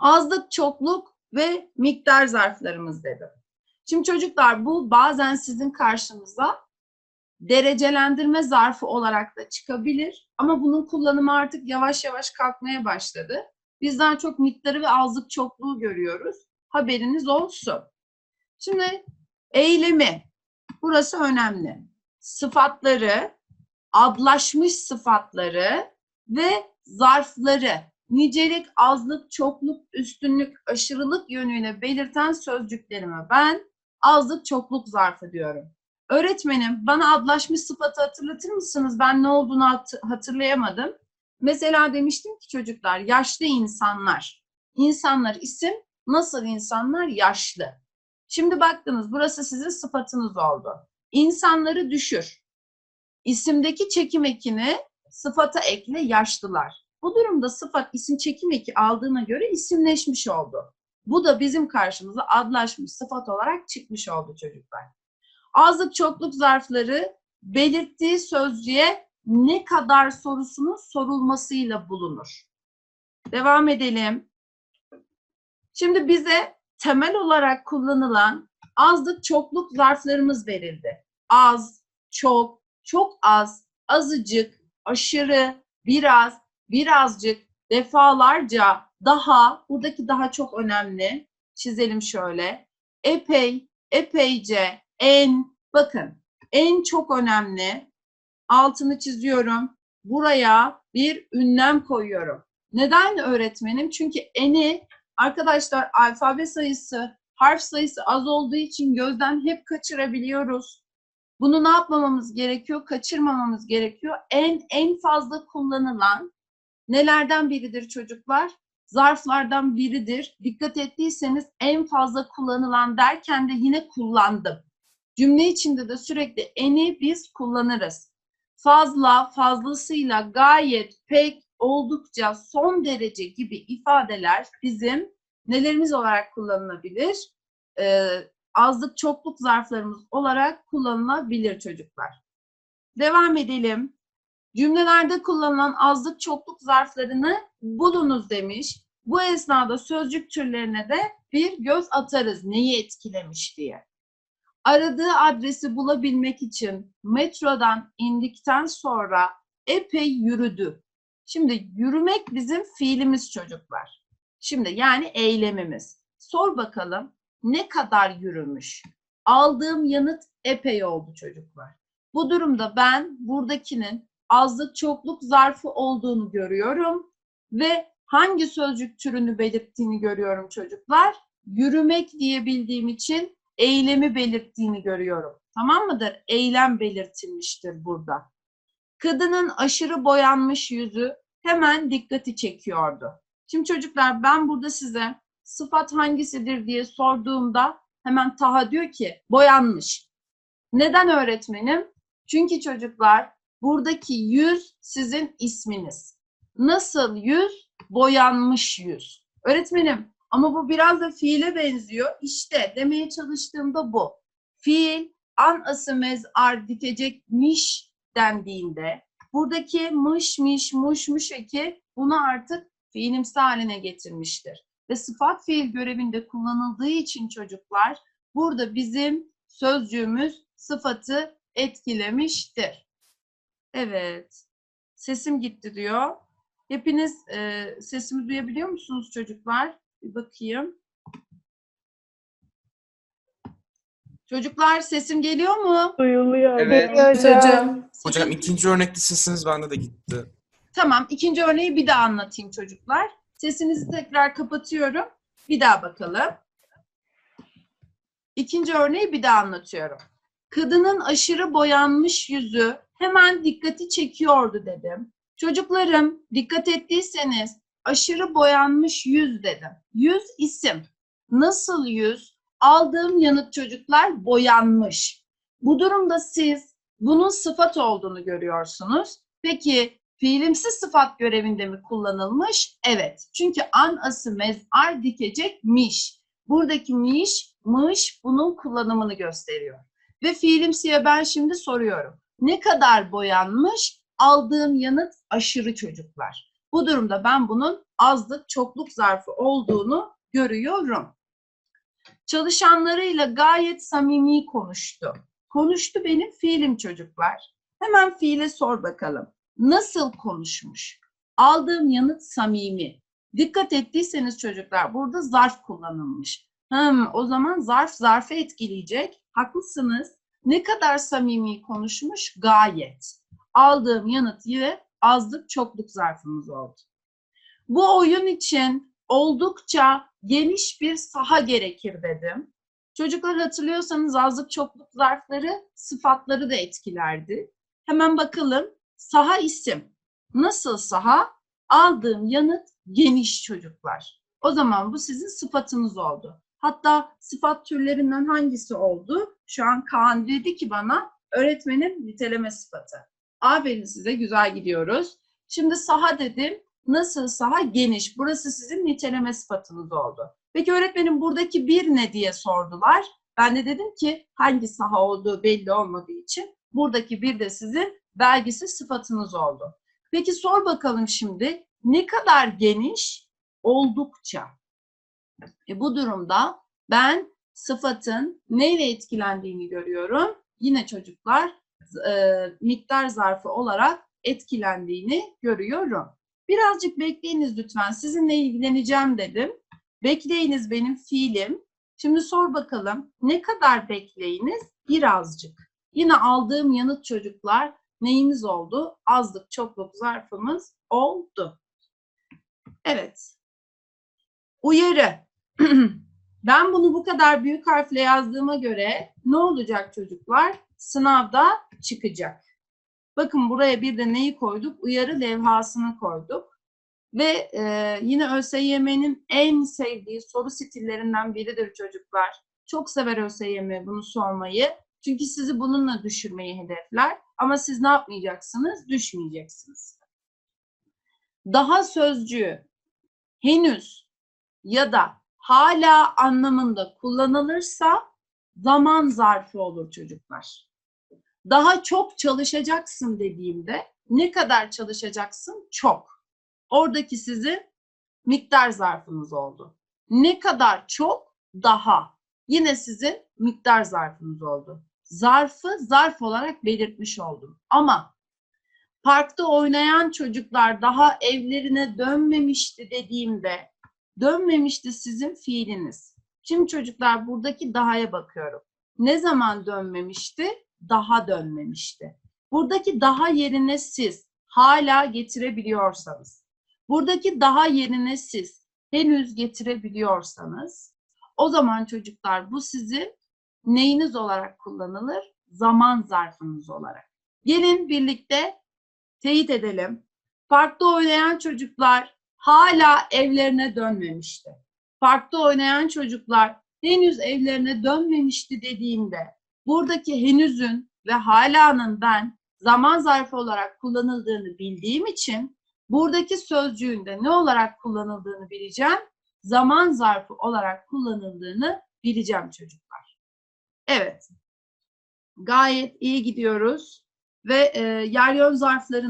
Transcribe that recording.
Azlık, çokluk ve miktar zarflarımız dedim. Şimdi çocuklar bu bazen sizin karşınıza derecelendirme zarfı olarak da çıkabilir. Ama bunun kullanımı artık yavaş yavaş kalkmaya başladı. Biz daha çok miktarı ve azlık çokluğu görüyoruz. Haberiniz olsun. Şimdi eylemi. Burası önemli. Sıfatları, adlaşmış sıfatları ve zarfları nicelik, azlık, çokluk, üstünlük, aşırılık yönüyle belirten sözcüklerime ben azlık, çokluk zarfı diyorum. Öğretmenim bana adlaşmış sıfatı hatırlatır mısınız? Ben ne olduğunu hat- hatırlayamadım. Mesela demiştim ki çocuklar yaşlı insanlar. İnsanlar isim nasıl insanlar? Yaşlı. Şimdi baktınız burası sizin sıfatınız oldu. İnsanları düşür. İsimdeki çekim ekini sıfata ekle yaşlılar. Bu durumda sıfat isim çekim eki aldığına göre isimleşmiş oldu. Bu da bizim karşımıza adlaşmış sıfat olarak çıkmış oldu çocuklar. Azlık çokluk zarfları belirttiği sözcüğe ne kadar sorusunun sorulmasıyla bulunur. Devam edelim. Şimdi bize temel olarak kullanılan azlık çokluk zarflarımız verildi. Az, çok, çok az, azıcık, aşırı, biraz, birazcık, defalarca, daha, buradaki daha çok önemli. Çizelim şöyle. Epey, epeyce, en, bakın en çok önemli. Altını çiziyorum. Buraya bir ünlem koyuyorum. Neden öğretmenim? Çünkü eni arkadaşlar alfabe sayısı, harf sayısı az olduğu için gözden hep kaçırabiliyoruz. Bunu ne yapmamamız gerekiyor? Kaçırmamamız gerekiyor. En en fazla kullanılan nelerden biridir çocuklar? Zarflardan biridir. Dikkat ettiyseniz en fazla kullanılan derken de yine kullandım. Cümle içinde de sürekli eni biz kullanırız. Fazla, fazlasıyla, gayet, pek, oldukça, son derece gibi ifadeler bizim nelerimiz olarak kullanılabilir? Ee, azlık, çokluk zarflarımız olarak kullanılabilir çocuklar. Devam edelim. Cümlelerde kullanılan azlık, çokluk zarflarını bulunuz demiş. Bu esnada sözcük türlerine de bir göz atarız neyi etkilemiş diye aradığı adresi bulabilmek için metrodan indikten sonra epey yürüdü. Şimdi yürümek bizim fiilimiz çocuklar. Şimdi yani eylemimiz. Sor bakalım ne kadar yürümüş? Aldığım yanıt epey oldu çocuklar. Bu durumda ben buradakinin azlık çokluk zarfı olduğunu görüyorum ve hangi sözcük türünü belirttiğini görüyorum çocuklar. Yürümek diyebildiğim için eylemi belirttiğini görüyorum. Tamam mıdır? Eylem belirtilmiştir burada. Kadının aşırı boyanmış yüzü hemen dikkati çekiyordu. Şimdi çocuklar ben burada size sıfat hangisidir diye sorduğumda hemen Taha diyor ki boyanmış. Neden öğretmenim? Çünkü çocuklar buradaki yüz sizin isminiz. Nasıl yüz? Boyanmış yüz. Öğretmenim ama bu biraz da fiile benziyor. İşte demeye çalıştığımda bu. Fiil an ası mezar ditecekmiş dendiğinde buradaki mış miş muş muş eki bunu artık fiilimsi haline getirmiştir. Ve sıfat fiil görevinde kullanıldığı için çocuklar burada bizim sözcüğümüz sıfatı etkilemiştir. Evet. Sesim gitti diyor. Hepiniz e, sesimi duyabiliyor musunuz çocuklar? Bir bakayım. Çocuklar sesim geliyor mu? Duyuluyor. Evet. Hocam. Hocam ikinci örnekte sesiniz bende de gitti. Tamam. ikinci örneği bir daha anlatayım çocuklar. Sesinizi tekrar kapatıyorum. Bir daha bakalım. İkinci örneği bir daha anlatıyorum. Kadının aşırı boyanmış yüzü hemen dikkati çekiyordu dedim. Çocuklarım dikkat ettiyseniz aşırı boyanmış yüz dedim. Yüz isim. Nasıl yüz? Aldığım yanıt çocuklar boyanmış. Bu durumda siz bunun sıfat olduğunu görüyorsunuz. Peki fiilimsi sıfat görevinde mi kullanılmış? Evet. Çünkü an ası mezar dikecekmiş. Buradaki miş, mış bunun kullanımını gösteriyor. Ve fiilimsiye ben şimdi soruyorum. Ne kadar boyanmış? Aldığım yanıt aşırı çocuklar. Bu durumda ben bunun azlık çokluk zarfı olduğunu görüyorum. Çalışanlarıyla gayet samimi konuştu. Konuştu benim fiilim çocuklar. Hemen fiile sor bakalım. Nasıl konuşmuş? Aldığım yanıt samimi. Dikkat ettiyseniz çocuklar burada zarf kullanılmış. Hmm, o zaman zarf zarfı etkileyecek. Haklısınız. Ne kadar samimi konuşmuş? Gayet. Aldığım yanıt yine azlık çokluk zarfımız oldu. Bu oyun için oldukça geniş bir saha gerekir dedim. Çocuklar hatırlıyorsanız azlık çokluk zarfları sıfatları da etkilerdi. Hemen bakalım. Saha isim. Nasıl saha? Aldığım yanıt geniş çocuklar. O zaman bu sizin sıfatınız oldu. Hatta sıfat türlerinden hangisi oldu? Şu an Kaan dedi ki bana öğretmenim niteleme sıfatı. Aferin size güzel gidiyoruz. Şimdi saha dedim. Nasıl saha? Geniş. Burası sizin niteleme sıfatınız oldu. Peki öğretmenim buradaki bir ne diye sordular. Ben de dedim ki hangi saha olduğu belli olmadığı için buradaki bir de sizin belgisi sıfatınız oldu. Peki sor bakalım şimdi ne kadar geniş? Oldukça. E bu durumda ben sıfatın neyle etkilendiğini görüyorum. Yine çocuklar e, miktar zarfı olarak etkilendiğini görüyorum. Birazcık bekleyiniz lütfen. Sizinle ilgileneceğim dedim. Bekleyiniz benim fiilim. Şimdi sor bakalım ne kadar bekleyiniz? Birazcık. Yine aldığım yanıt çocuklar neyimiz oldu? Azlık çokluk zarfımız oldu. Evet. Uyarı. ben bunu bu kadar büyük harfle yazdığıma göre ne olacak çocuklar? Sınavda çıkacak. Bakın buraya bir de neyi koyduk? Uyarı levhasını koyduk. Ve e, yine ÖSYM'nin en sevdiği soru stillerinden biridir çocuklar. Çok sever ÖSYM bunu sormayı. Çünkü sizi bununla düşürmeyi hedefler. Ama siz ne yapmayacaksınız? Düşmeyeceksiniz. Daha sözcüğü henüz ya da hala anlamında kullanılırsa zaman zarfı olur çocuklar. Daha çok çalışacaksın dediğimde ne kadar çalışacaksın? Çok. Oradaki sizin miktar zarfınız oldu. Ne kadar çok? Daha. Yine sizin miktar zarfınız oldu. Zarfı zarf olarak belirtmiş oldum. Ama parkta oynayan çocuklar daha evlerine dönmemişti dediğimde dönmemişti sizin fiiliniz. Şimdi çocuklar buradaki daha'ya bakıyorum. Ne zaman dönmemişti? Daha dönmemişti. Buradaki daha yerine siz hala getirebiliyorsanız, buradaki daha yerine siz henüz getirebiliyorsanız, o zaman çocuklar bu sizin neyiniz olarak kullanılır? Zaman zarfınız olarak. Gelin birlikte teyit edelim. Parkta oynayan çocuklar hala evlerine dönmemişti. Parkta oynayan çocuklar henüz evlerine dönmemişti dediğimde buradaki henüzün ve halanın ben zaman zarfı olarak kullanıldığını bildiğim için buradaki sözcüğün de ne olarak kullanıldığını bileceğim. Zaman zarfı olarak kullanıldığını bileceğim çocuklar. Evet. Gayet iyi gidiyoruz ve e, yer yön zarfların